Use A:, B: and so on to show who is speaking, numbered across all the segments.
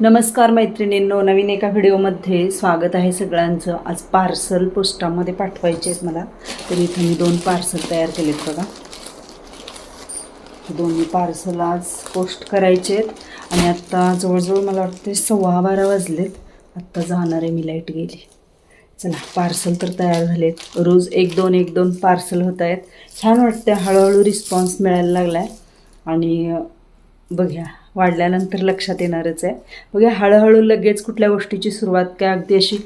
A: नमस्कार मैत्रिणींनो नवीन एका व्हिडिओमध्ये स्वागत आहे सगळ्यांचं. आज पार्सल पोस्टामध्ये पाठवायचे आहेत मला. तर इथं मी दोन पार्सल तयार केलेत बघा. दोन्ही पार्सल आज पोस्ट करायचे आहेत. आणि आत्ता जवळजवळ मला वाटते सव्वा बारा वाजलेत. आत्ता जाणार आहे मी लाइट गेली. चला पार्सल तर तयार झालेत. रोज एक दोन एक दोन पार्सल होत आहेत. छान वाटते हळूहळू रिस्पॉन्स मिळायला लागला आहे आणि बघ्या. वाढल्यानंतर लक्षात येणारच आहे. बघा हळूहळू लगेच कुठल्या गोष्टीची सुरुवात काय अगदी अशी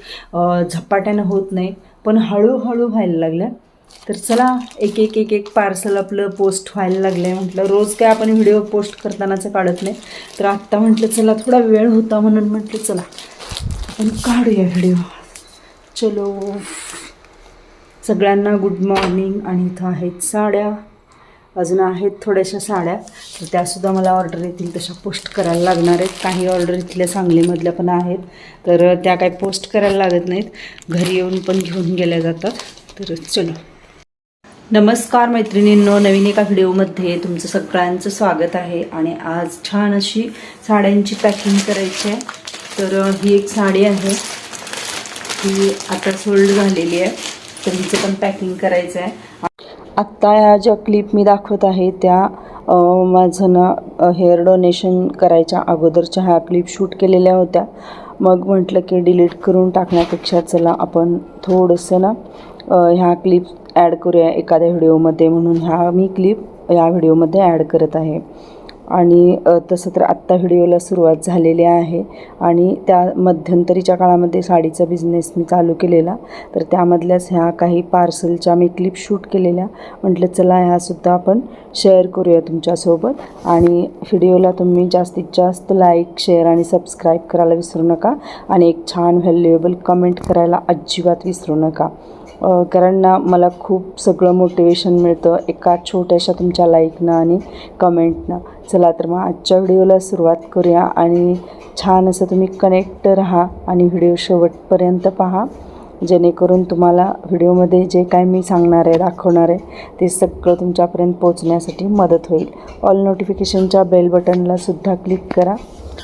A: झपाट्यानं होत नाही पण हळूहळू व्हायला लागल्या. तर चला एक एक एक एक पार्सल आपलं पोस्ट व्हायला लागलं आहे म्हटलं रोज काय आपण व्हिडिओ पोस्ट करतानाचं काढत नाही. तर आत्ता म्हटलं चला थोडा वेळ होता म्हणून म्हटलं चला आपण काढूया व्हिडिओ चलो. सगळ्यांना गुड मॉर्निंग आणि इथं आहेत साड्या. अजून आहेत थोड्याशा साड्या. तर त्यासुद्धा मला ऑर्डर येतील तशा पोस्ट करायला लागणार आहेत. काही ऑर्डर इथल्या सांगलीमधल्या पण आहेत. तर त्या काही पोस्ट करायला लागत नाहीत. घरी येऊन पण घेऊन गेल्या जातात. तर चलो. नमस्कार मैत्रिणींनो नवीन एका व्हिडिओमध्ये तुमचं सगळ्यांचं स्वागत आहे. आणि आज छान अशी साड्यांची पॅकिंग करायची आहे. तर ही एक साडी आहे. ही आता सोल्ड झालेली आहे. तर हिचं पण पॅकिंग करायचं आहे. आत्ता ह्या ज्या क्लिप मी दाखवत आहे त्या माझं ना हेअर डोनेशन करायच्या अगोदरच्या ह्या क्लिप शूट केलेल्या होत्या. मग म्हटलं की डिलीट करून टाकण्यापेक्षा चला आपण थोडंसं ना ह्या क्लिप ॲड करूया एखाद्या व्हिडिओमध्ये म्हणून. ह्या मी क्लिप या व्हिडिओमध्ये ॲड करत आहे. आणि तसं तर आत्ता व्हिडिओला सुरुवात झालेली आहे आणि त्या मध्यंतरीच्या काळामध्ये साडीचा बिझनेस मी चालू केलेला. तर त्यामधल्याच ह्या काही पार्सलच्या मी क्लिप शूट केलेल्या. म्हटलं चला ह्यासुद्धा आपण शेअर करूया तुमच्यासोबत. आणि व्हिडिओला तुम्ही जास्तीत जास्त लाईक शेअर आणि सबस्क्राईब करायला विसरू नका. आणि एक छान व्हॅल्युएबल कमेंट करायला अजिबात विसरू नका. कारण ना मला खूप सगळं मोटिवेशन मिळतं एका छोट्याशा तुमच्या लाईकनं आणि कमेंटनं चला तर मग आजच्या व्हिडिओला सुरुवात करूया आणि छान असं तुम्ही कनेक्ट राहा आणि व्हिडिओ शेवटपर्यंत पहा. जेणेकरून तुम्हाला व्हिडिओमध्ये जे काय मी सांगणार आहे दाखवणार आहे ते सगळं तुमच्यापर्यंत पोहोचण्यासाठी मदत होईल. ऑल नोटिफिकेशनच्या बेल बटनलासुद्धा क्लिक करा.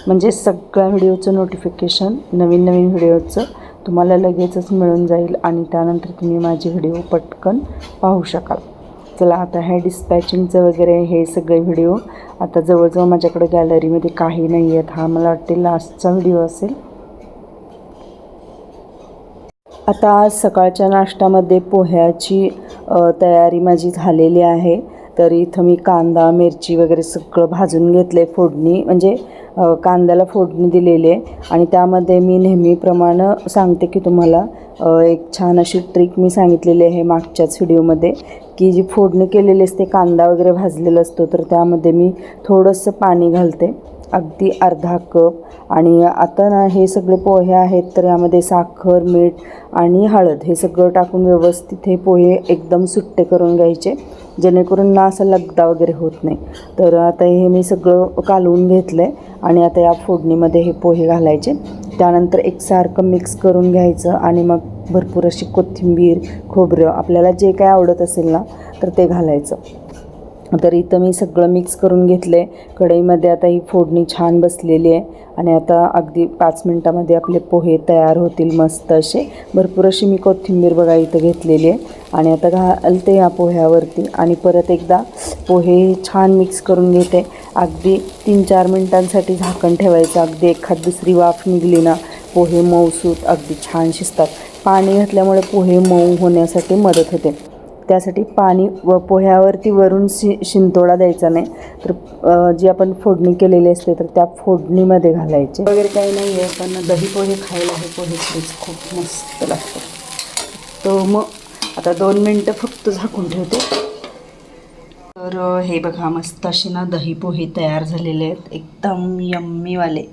A: म्हणजे सगळ्या व्हिडिओचं नोटिफिकेशन नवीन नवीन व्हिडिओचं तुम्हाला लगेचच मिळून जाईल आणि त्यानंतर तुम्ही माझे व्हिडिओ पटकन पाहू शकाल. चला आता हे डिस्पॅचिंगचं वगैरे हे सगळे व्हिडिओ. आता जवळजवळ माझ्याकडे गॅलरीमध्ये काही नाही आहेत. हा मला वाटते लास्टचा व्हिडिओ असेल. आता आज सकाळच्या नाश्त्यामध्ये पोह्याची तयारी माझी झालेली आहे. तर इथं मी कांदा मिरची वगैरे सगळं भाजून घेतले फोडणी. म्हणजे कांद्याला फोडणी दिलेली आहे. आणि त्यामध्ये मी नेहमीप्रमाणे सांगते की तुम्हाला एक छान अशी ट्रिक मी सांगितलेली आहे मागच्याच व्हिडिओमध्ये की जी फोडणी केलेली असते कांदा वगैरे भाजलेला असतो तर त्यामध्ये मी थोडंसं पाणी घालते. अगदी अर्धा कप. आणि आता ना हे सगळे पोहे आहेत तर यामध्ये साखर मीठ आणि हळद हे सगळं टाकून व्यवस्थित हे पोहे एकदम सुट्टे करून घ्यायचे. जेणेकरून ना असं लगदा वगैरे होत नाही. तर आता हे मी सगळं कालवून घेतलं आहे आणि आता या फोडणीमध्ये हे पोहे घालायचे. त्यानंतर एकसारखं मिक्स करून घ्यायचं आणि मग भरपूर अशी कोथिंबीर खोबरं आपल्याला जे काय आवडत असेल ना तर ते घालायचं. तर इथं मी सगळं मिक्स करून घेतलं आहे कढईमध्ये आता ही फोडणी छान बसलेली आहे. आणि आता अगदी पाच मिनटामध्ये आपले पोहे तयार होतील मस्त असे. भरपूर अशी मी कोथिंबीर बघा इथं घेतलेली आहे. आणि आता घालते या पोह्यावरती. आणि परत एकदा पोहे छान मिक्स करून घेते. अगदी तीन चार मिनटांसाठी झाकण ठेवायचं. अगदी एखाद दुसरी वाफ निघली ना पोहे मऊसूत अगदी छान शिजतात. पाणी घातल्यामुळे पोहे मऊ होण्यासाठी मदत होते. त्यासाठी पाणी व पोह्यावरती वरून शि शिंतोडा द्यायचा नाही. तर जी आपण फोडणी केलेली असते तर त्या फोडणीमध्ये घालायचे. वगैरे काही नाही आहे पण दही पोहे खायला हे पोहे खूप मस्त लागतं तो मग आता दोन मिनटं फक्त झाकून ठेवते. तर हे बघा मस्त असे ना दही पोहे तयार झालेले आहेत. एकदम यम्मीवाले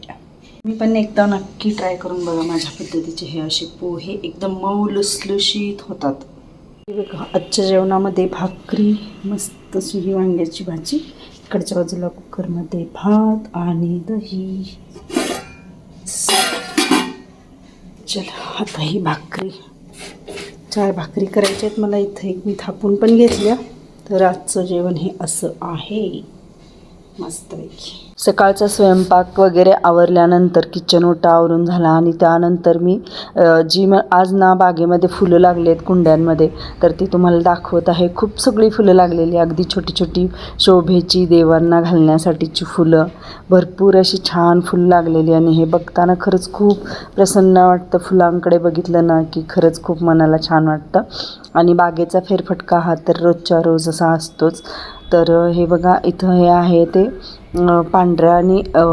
A: मी पण एकदा नक्की ट्राय करून बघा माझ्या पद्धतीचे हे असे पोहे एकदम मऊ लुसलुशीत होतात. आजच्या जेवणामध्ये भाकरी मस्त अशी ही वांग्याची भाजी. इकडच्या बाजूला कुकरमध्ये भात आणि दही. चला आता ही भाकरी. चार भाकरी करायच्या आहेत. मला इथं एक मी थापून पण घेतल्या. तर आजचं जेवण हे असं आहे.
B: मस्तपैकी.
A: सकाळचा स्वयंपाक वगैरे आवरल्यानंतर किचन ओटा आवरून झाला. आणि त्यानंतर मी जी म आज ना बागेमध्ये फुलं लागली आहेत कुंड्यांमध्ये तर ती तुम्हाला दाखवत आहे. खूप सगळी फुलं लागलेली. अगदी छोटी छोटी शोभेची देवांना घालण्यासाठीची फुलं. भरपूर अशी छान फुलं लागलेली. आणि हे बघताना खरंच खूप प्रसन्न वाटतं. फुलांकडे बघितलं ना की खरंच खूप मनाला छान वाटतं. आणि बागेचा फेरफटका हा तर रोजच्या रोज असा असतोच. तर हे बघा इथं हे आहे ते अ, पांढऱ्या आणि अ,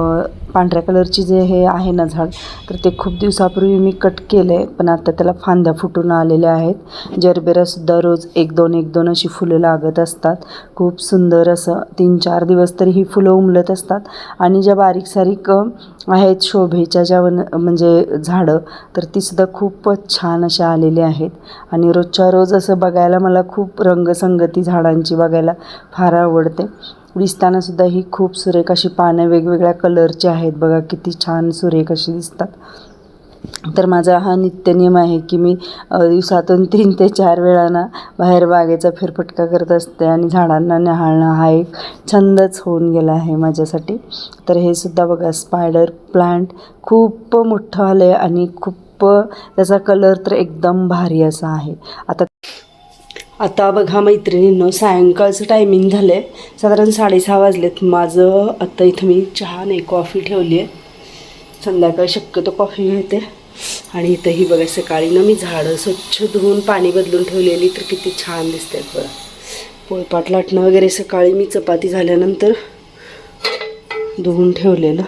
A: पांढऱ्या कलरची जे हे आहे ना झाड तर ते खूप दिवसापूर्वी मी कट केलं आहे पण आता त्याला फांद्या फुटून आलेल्या आहेत. जरबेरासुद्धा रोज एक दोन एक दोन अशी फुलं लागत असतात. खूप सुंदर असं तीन चार दिवस तरी ही फुलं उमलत असतात. आणि ज्या बारीक सारीक आहेत शोभेच्या ज्या वन म्हणजे झाडं तर तीसुद्धा खूपच छान अशा आलेली आहेत. आणि रोजच्या रोज असं बघायला मला खूप रंगसंगती झाडांची बघायला फार आवडते. दिसताना सुद्धा ही खूप सुरेख अशी पानं वेगवेगळ्या कलरची आहेत. बघा किती छान सुरेख अशी दिसतात. तर माझा हा नित्यनियम आहे की मी दिवसातून तीन ते चार वेळाना बाहेर बागेचा फेरफटका करत असते आणि झाडांना न्याहाळणं हा एक छंदच होऊन गेला आहे माझ्यासाठी. तर हे सुद्धा बघा स्पायडर प्लांट खूप मोठं आलं आहे आणि खूप त्याचा कलर तर एकदम भारी असा आहे. आता आता बघा मैत्रिणींनो सायंकाळचं टायमिंग झालं आहे साधारण साडेसहा वाजलेत. माझं आता इथं मी चहा नाही कॉफी ठेवली आहे. संध्याकाळी शक्यतो कॉफी घेते. आणि इथंही बघा सकाळी ना मी झाडं स्वच्छ धुवून पाणी बदलून ठेवलेली तर किती छान दिसते बघा. पोळपाट लाटणं वगैरे सकाळी मी चपाती झाल्यानंतर धुवून ठेवलेलं.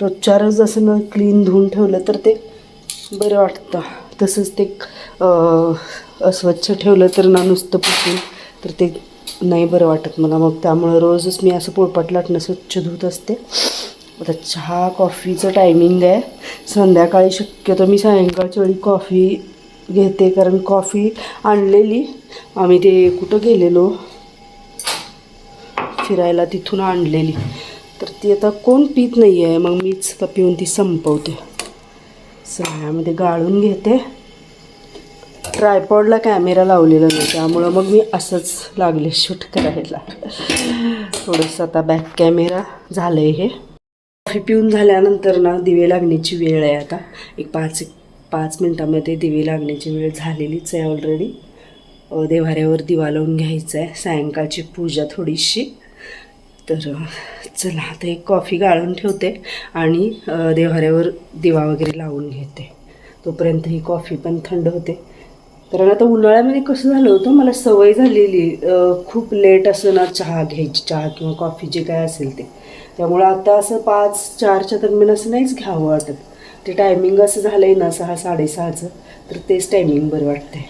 A: रोजच्या रोज असं न क्लीन धुवून ठेवलं तर ते बरं वाटतं. तसंच ते अस्वच्छ ठेवलं तर ना नुसतं पुसून तर ते नाही बरं वाटत मला. मग त्यामुळं रोजच मी असं पोळपाट लाटणं स्वच्छ धुत असते. आता चहा कॉफीचं टायमिंग आहे. संध्याकाळी शक्यतो मी सायंकाळच्या वेळी कॉफी घेते कारण कॉफी आणलेली. आम्ही ते कुठं गेलेलो? फिरायला तिथून आणलेली. तर ती आता कोण पित नाही आहे मग मीच आता पिऊन ती संपवते. सगळ्यामध्ये गाळून घेते. ट्रायपॉडला कॅमेरा लावलेला नाही त्यामुळं मग मी असंच लागले शूट करायला. थोडंसं आता बॅक कॅमेरा झालं आहे हे. कॉफी पिऊन झाल्यानंतर ना दिवे लागण्याची वेळ आहे आता. एक पाच एक पाच मिनटामध्ये दिवे लागण्याची वेळ झालेलीच आहे ऑलरेडी देवाऱ्यावर दिवा लावून घ्यायचा आहे. सायंकाळची पूजा थोडीशी. तर चला आता एक कॉफी गाळून ठेवते आणि देवाऱ्यावर दिवा वगैरे लावून घेते. तोपर्यंत ही कॉफी पण थंड होते. कारण आता उन्हाळ्यामध्ये कसं झालं होतं मला सवय झालेली खूप लेट असं ना चहा घ्यायची चहा किंवा कॉफी जे काय असेल ते. त्यामुळं आता असं पाच चारच्या दरम्यान असं नाहीच घ्यावं वाटत. ते टायमिंग असं झालं आहे ना सहा साडेसहाचं तर तेच टायमिंग बरं वाटतंय.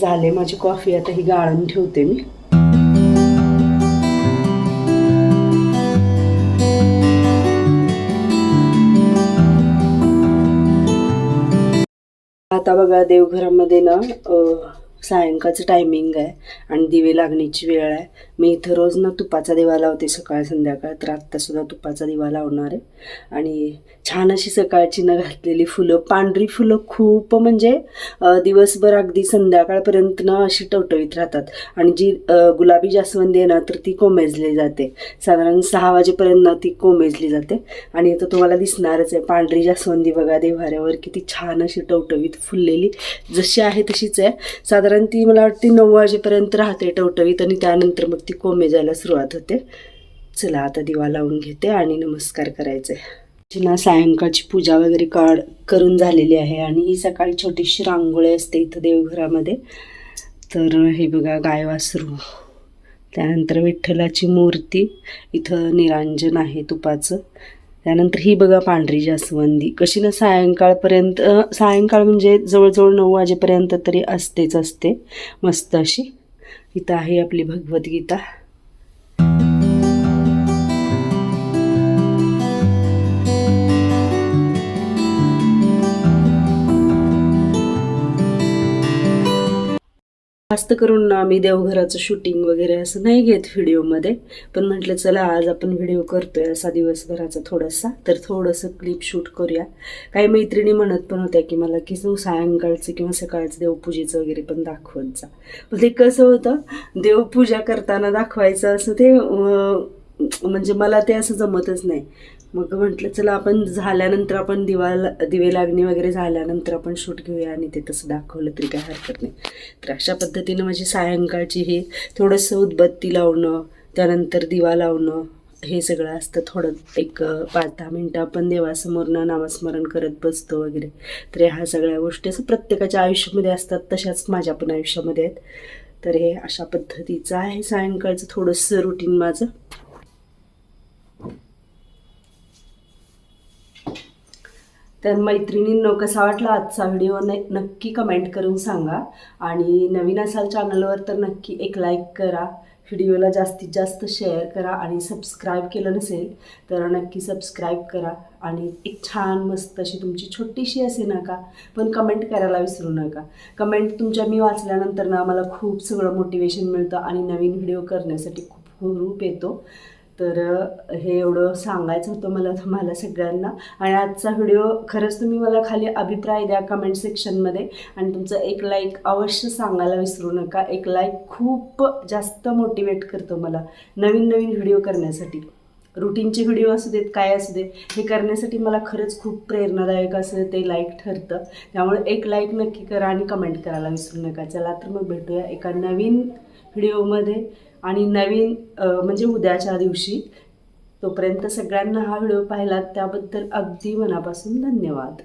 A: झाले माझी कॉफी आता ही गाळून ठेवते मी. आता बघा देवघरामध्ये ना सायंकाळचं टायमिंग आहे आणि दिवे लागण्याची वेळ आहे. मी इथं रोज ना तुपाचा दिवा लावते सकाळ संध्याकाळ तर आत्तासुद्धा तुपाचा दिवा लावणार आहे. आणि छान अशी सकाळची न घातलेली फुलं. पांढरी फुलं खूप म्हणजे दिवसभर अगदी संध्याकाळपर्यंत ना अशी टवटवीत राहतात. आणि जी गुलाबी जास्वंदी आहे ना तर ती कोमेजली जाते. साधारण सहा वाजेपर्यंत ना ती कोमेजली जाते. आणि आता तुम्हाला दिसणारच आहे पांढरी जास्वंदी बघा देव्हाऱ्यावर किती छान अशी टवटवीत फुललेली. जशी आहे तशीच आहे. साधारण ती मला वाटते नऊ वाजेपर्यंत राहते टवटवीत आणि त्यानंतर मग ती कोमेजायला सुरुवात होते. चला आता दिवा लावून घेते आणि नमस्कार करायचे ना सायंकाळची पूजा वगैरे काढ करून झालेली आहे आणि ही सकाळी छोटीशी रांगोळी असते इथं देवघरामध्ये. तर हे बघा गाय वासरू त्यानंतर विठ्ठलाची मूर्ती. इथं निरांजन आहे तुपाचं. त्यानंतर ही बघा पांढरी जास्वंदी. कशी ना सायंकाळपर्यंत सायंकाळ म्हणजे जवळजवळ नऊ वाजेपर्यंत तरी असतेच असते. मस्त अशी. इथं आहे आपली भगवद्गीता. जास्त करून आम्ही देवघराचं शूटिंग वगैरे असं नाही घेत व्हिडिओमध्ये पण म्हटलं चला आज आपण व्हिडिओ करतोय असा दिवसभराचा थोडासा. तर थोडंसं क्लिप शूट करूया. काही मैत्रिणी म्हणत पण होत्या की मला की तू सायंकाळचं किंवा सकाळचं देवपूजेचं वगैरे पण दाखवत जा. पण ते कसं होतं देवपूजा करताना दाखवायचं असं ते म्हणजे मला ते असं जमतच नाही. मग म्हटलं चला आपण झाल्यानंतर आपण दिवा दिवे लागणी वगैरे झाल्यानंतर आपण शूट घेऊया. आणि ते तसं दाखवलं तरी काय हरकत नाही. तर अशा पद्धतीनं माझी सायंकाळची हे थोडंसं उदबत्ती लावणं त्यानंतर दिवा लावणं हे सगळं असतं. थोडं एक पाच दहा मिनटं आपण देवासमोरनं नामस्मरण करत बसतो वगैरे. तर ह्या सगळ्या गोष्टी असं प्रत्येकाच्या आयुष्यामध्ये असतात तशाच माझ्या पण आयुष्यामध्ये आहेत. तर हे अशा पद्धतीचं आहे सायंकाळचं थोडंसं रुटीन माझं. तर मैत्रिणींनो कसा वाटला आजचा व्हिडिओ? न नक्की कमेंट करून सांगा. आणि नवीन असाल चॅनलवर तर नक्की एक लाईक करा. व्हिडिओला जास्तीत जास्त शेअर करा आणि सबस्क्राईब केलं नसेल तर नक्की सबस्क्राईब करा. आणि एक छान मस्त अशी तुमची छोटीशी असे नका पण कमेंट करायला विसरू नका. कमेंट तुमच्या मी वाचल्यानंतर ना मला खूप सगळं मोटिवेशन मिळतं आणि नवीन व्हिडिओ करण्यासाठी खूप हुरूप येतो. तर हे एवढं सांगायचं होतं मला तुम्हाला सगळ्यांना. आणि आजचा व्हिडिओ खरंच तुम्ही मला खाली अभिप्राय द्या कमेंट सेक्शनमध्ये आणि तुमचं एक लाईक अवश्य सांगायला विसरू नका. एक लाईक खूप जास्त मोटिवेट करतो मला नवीन नवीन व्हिडिओ करण्यासाठी. रुटीनचे व्हिडिओ असू देत काय असू दे हे करण्यासाठी मला खरंच खूप प्रेरणादायक असं ते लाईक ठरतं. त्यामुळे एक लाईक नक्की करा आणि कमेंट करायला विसरू नका. चला तर मग भेटूया एका नवीन व्हिडिओमध्ये. आणि नवीन म्हणजे उद्याच्या दिवशी तोपर्यंत सगळ्यांना हा व्हिडिओ पाहिला त्याबद्दल अगदी मनापासून धन्यवाद.